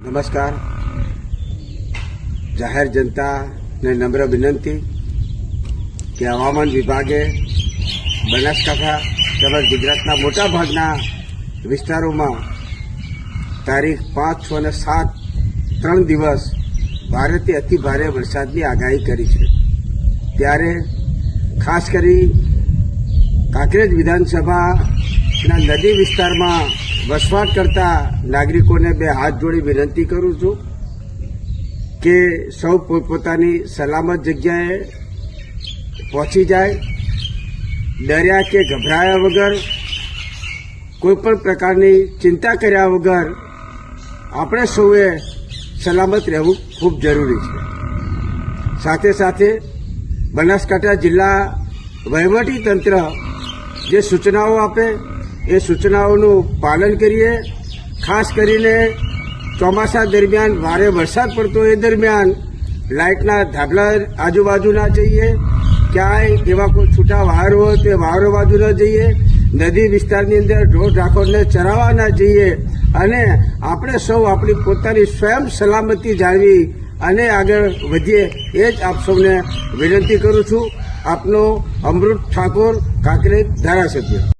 નમસ્કાર. જાહેર જનતાને નમ્ર વિનંતી કે હવામાન વિભાગે બનાસકાંઠા તેમજ ગુજરાતના મોટાભાગના વિસ્તારોમાં તારીખ પાંચ છ અને સાત ત્રણ દિવસ ભારેથી અતિ ભારે વરસાદની આગાહી કરી છે. ત્યારે ખાસ કરી કાંકરેજ વિધાનસભાના નદી વિસ્તારમાં વસવાટ કરતા નાગરિકોને બે હાથ જોડી વિનંતી કરું છું કે સૌ પોતપોતાની સલામત જગ્યાએ પહોંચી જાય. ડર્યા કે ગભરાયા વગર કોઈપણ પ્રકારની ચિંતા કર્યા વગર આપણે સૌએ સલામત રહેવું ખૂબ જરૂરી છે. સાથે સાથે બનાસકાંઠા જિલ્લા વહીવટી તંત્ર જે સૂચનાઓ આપે એ સૂચનાઓનું પાલન કરીએ. ખાસ કરીને ચોમાસા દરમિયાન ભારે વરસાદ પડતો એ દરમિયાન લાઇટના ધાબલા આજુબાજુ ના જઈએ. ક્યાંય એવા કોઈ છૂટા વાહરો હોય તે વાહરો બાજુ ન જઈએ. નદી વિસ્તારની અંદર ઢોર ઢાકોરને ચરાવવા ના જઈએ. અને આપણે સૌ આપણી પોતાની સ્વયં સલામતી જાળવી અને આગળ વધીએ. એ જ આપ સૌને વિનંતી કરું છું. આપનો અમૃત ઠાકોર કાંકરેજ ધારાસભ્ય.